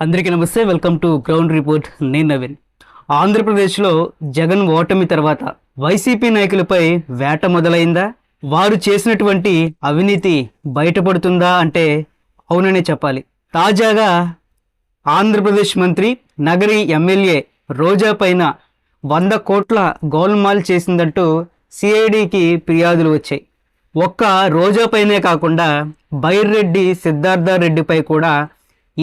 అందరికీ నమస్తే welcome to ground report. నేను నవీన్. ఆంధ్రప్రదేశ్లో జగన్ ఓటమి తర్వాత వైసీపీ నాయకులపై వేట మొదలైందా? వారు చేసినటువంటి అవినీతి బయటపడుతుందా అంటే అవుననే చెప్పాలి. తాజాగా ఆంధ్రప్రదేశ్ మంత్రి నగరి ఎమ్మెల్యే రోజా పైన వంద కోట్ల గోల్మాల్ చేసిందంటూ సిఐడికి ఫిర్యాదులు వచ్చాయి. ఒక్క రోజా పైనే కాకుండా బైర్రెడ్డి సిద్ధార్థ రెడ్డిపై కూడా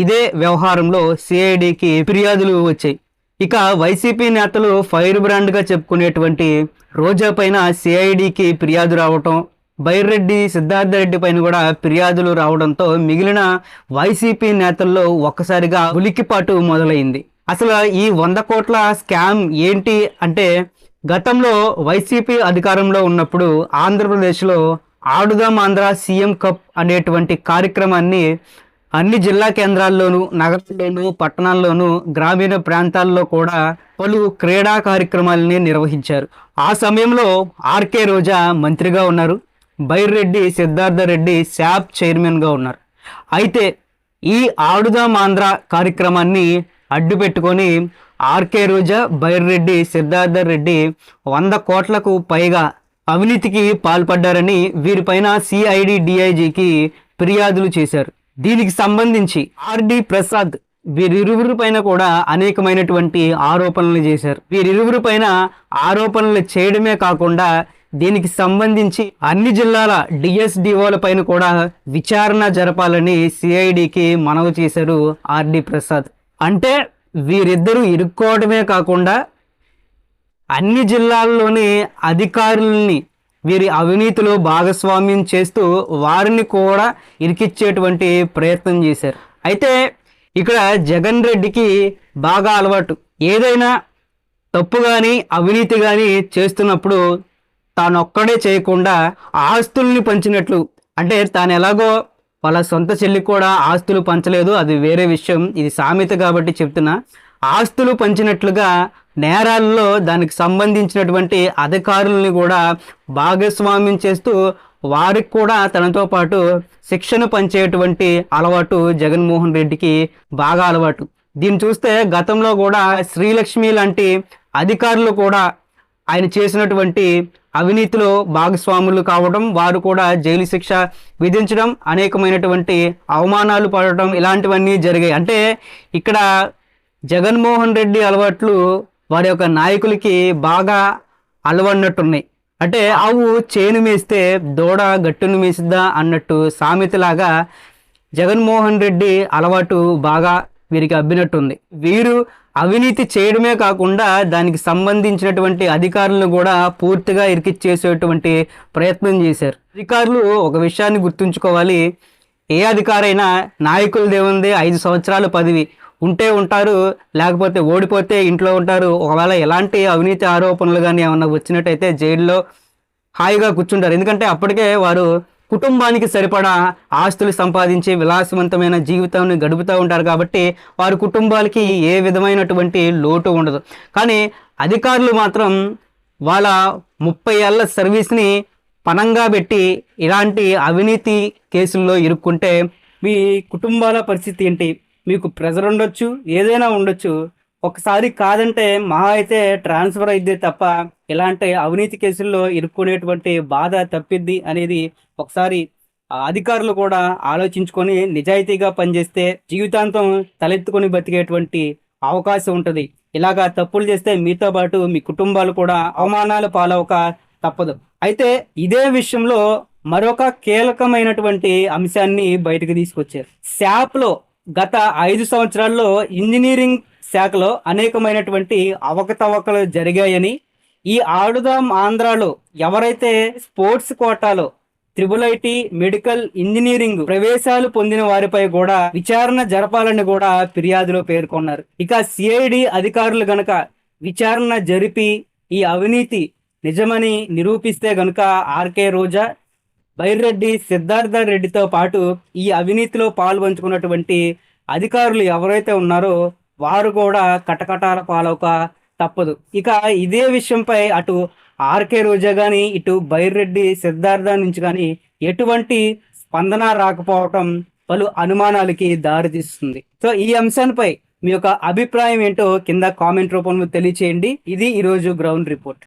ఇదే వ్యవహారంలో సిఐడికి ఫిర్యాదులు వచ్చాయి. ఇక వైసీపీ నేతలు ఫైర్ బ్రాండ్గా చెప్పుకునేటువంటి రోజా పైన సిఐడికి ఫిర్యాదు రావటం బైర్రెడ్డి సిద్ధార్థ రెడ్డి పైన కూడా ఫిర్యాదులు రావడంతో మిగిలిన వైసీపీ నేతల్లో ఒక్కసారిగా ఉలిక్కిపాటు మొదలైంది. అసలు ఈ వంద కోట్ల స్కామ్ ఏంటి అంటే గతంలో వైసీపీ అధికారంలో ఉన్నప్పుడు ఆంధ్రప్రదేశ్లో ఆడుదాం ఆంధ్ర సీఎం కప్ అనేటువంటి కార్యక్రమాన్ని అన్ని జిల్లా కేంద్రాల్లోనూ నగరాల్లోనూ పట్టణాల్లోనూ గ్రామీణ ప్రాంతాల్లో కూడా పలు క్రీడా కార్యక్రమాలని నిర్వహించారు. ఆ సమయంలో ఆర్కే రోజా మంత్రిగా ఉన్నారు. బైర్రెడ్డి సిద్ధార్థ రెడ్డి శాప్ చైర్మన్గా ఉన్నారు. అయితే ఈ ఆడుదాం ఆంధ్ర కార్యక్రమాన్ని అడ్డు పెట్టుకొని ఆర్కే రోజా బైర్రెడ్డి సిద్ధార్థ రెడ్డి వంద కోట్లకు పైగా అవినీతికి పాల్పడ్డారని వీరిపైన సిఐడి డిఐజికి ఫిర్యాదులు చేశారు. దీనికి సంబంధించి ఆర్డి ప్రసాద్ వీరిరువురి పైన కూడా అనేకమైనటువంటి ఆరోపణలు చేశారు. వీరిరువురి పైన ఆరోపణలు చేయడమే కాకుండా దీనికి సంబంధించి అన్ని జిల్లాల డిఎస్డిఓల పైన కూడా విచారణ జరపాలని సిఐడికి మనవి చేశారు ఆర్డి ప్రసాద్. అంటే వీరిద్దరూ ఇరుక్కోవడమే కాకుండా అన్ని జిల్లాల్లోని అధికారుల్ని వీరి అవినీతిలో భాగస్వామ్యం చేస్తూ వారిని కూడా ఇరికిచ్చేటువంటి ప్రయత్నం చేశారు. అయితే ఇక్కడ జగన్ రెడ్డికి బాగా అలవాటు. ఏదైనా తప్పు కానీ అవినీతి కానీ చేస్తున్నప్పుడు తానొక్కడే చేయకుండా ఆస్తుల్ని పంచినట్లు. అంటే తాను ఎలాగో వాళ్ళ సొంత చెల్లి కూడా ఆస్తులు పంచలేదు. అది వేరే విషయం. ఇది సామెత కాబట్టి చెప్తున్నా. ఆస్తులు పంచినట్లుగా నేరాల్లో దానికి సంబంధించినటువంటి అధికారుల్ని కూడా భాగస్వామ్యం చేస్తూ వారికి కూడా తనతో పాటు శిక్షణ పంచేటువంటి అలవాటు జగన్మోహన్ రెడ్డికి బాగా అలవాటు. దీన్ని చూస్తే గతంలో కూడా శ్రీలక్ష్మి లాంటి అధికారులు కూడా ఆయన చేసినటువంటి అవినీతిలో భాగస్వాములు కావడం వారు కూడా జైలు శిక్ష విధించడం అనేకమైనటువంటి అవమానాలు పడటం ఇలాంటివన్నీ జరిగాయి. అంటే ఇక్కడ జగన్మోహన్ రెడ్డి అలవాట్లు వారి యొక్క నాయకులకి బాగా అలవన్నట్టున్నాయి. అంటే ఆవు చేను మేస్తే దూడ గట్టును మేసిద్దా అన్నట్టు సామెతలాగా జగన్మోహన్ రెడ్డి అలవాటు బాగా వీరికి అబ్బినట్టుంది. వీరు అవినీతి చేయడమే కాకుండా దానికి సంబంధించినటువంటి అధికారులను కూడా పూర్తిగా ఇరికిచ్చేసేటువంటి ప్రయత్నం చేశారు. అధికారులు ఒక విషయాన్ని గుర్తుంచుకోవాలి. ఏ అధికారైనా నాయకులు దేవుంది ఐదు సంవత్సరాల పదవి. ఉంటే ఉంటారు లేకపోతే ఓడిపోతే ఇంట్లో ఉంటారు. ఒకవేళ ఎలాంటి అవినీతి ఆరోపణలు కానీ ఏమన్నా వచ్చినట్టయితే జైల్లో హాయిగా కూర్చుంటారు. ఎందుకంటే అప్పటికే వారు కుటుంబానికి సరిపడా ఆస్తులు సంపాదించి విలాసవంతమైన జీవితాన్ని గడుపుతూ ఉంటారు కాబట్టి వారి కుటుంబాలకి ఏ విధమైనటువంటి లోటు ఉండదు. కానీ అధికారులు మాత్రం వాళ్ళ ముప్పై ఏళ్ళ సర్వీస్ని పనంగా పెట్టి ఇలాంటి అవినీతి కేసుల్లో ఇరుక్కుంటే మీ కుటుంబాల పరిస్థితి ఏంటి? మీకు ప్రెజర్ ఉండొచ్చు ఏదైనా ఉండొచ్చు. ఒకసారి కాదంటే మహా అయితే ట్రాన్స్ఫర్ అయితే తప్ప ఇలాంటి అవినీతి కేసుల్లో ఇరుక్కునేటువంటి బాధ తప్పిద్ది అనేది ఒకసారి అధికారులు కూడా ఆలోచించుకొని నిజాయితీగా పనిచేస్తే జీవితాంతం తలెత్తుకొని బతికేటువంటి అవకాశం ఉంటుంది. ఇలాగా తప్పులు చేస్తే మీతో పాటు మీ కుటుంబాలు కూడా అవమానాలు పాలవక తప్పదు. అయితే ఇదే విషయంలో మరొక కీలకమైనటువంటి అంశాన్ని బయటకు తీసుకొచ్చారు. శాప్లో గత ఐదు సంవత్సరాల్లో ఇంజనీరింగ్ శాఖలో అనేకమైనటువంటి అవకతవకలు జరిగాయని ఈ ఆడుదాం ఆంధ్రాలో ఎవరైతే స్పోర్ట్స్ కోటాలో త్రిబుల్ ఐటీ మెడికల్ ఇంజనీరింగ్ ప్రవేశాలు పొందిన వారిపై కూడా విచారణ జరపాలని కూడా ఫిర్యాదులో పేర్కొన్నారు. ఇక సిఐడి అధికారులు గనక విచారణ జరిపి ఈ అవినీతి నిజమని నిరూపిస్తే గనుక ఆర్కే రోజా బైర్రెడ్డి సిద్ధార్థ రెడ్డితో పాటు ఈ అవినీతిలో పాల్పంచుకున్నటువంటి అధికారులు ఎవరైతే ఉన్నారో వారు కూడా కటకటాల పాలవక తప్పదు. ఇక ఇదే విషయంపై అటు ఆర్కే రోజా కానీ ఇటు బైర్రెడ్డి సిద్ధార్థ నుంచి కానీ ఎటువంటి స్పందన రాకపోవటం పలు అనుమానాలకి దారితీస్తుంది సో ఈ అంశాలపై మీ యొక్క అభిప్రాయం ఏంటో కింద కామెంట్ రూపంలో తెలియచేయండి. ఇది ఈరోజు గ్రౌండ్ రిపోర్ట్.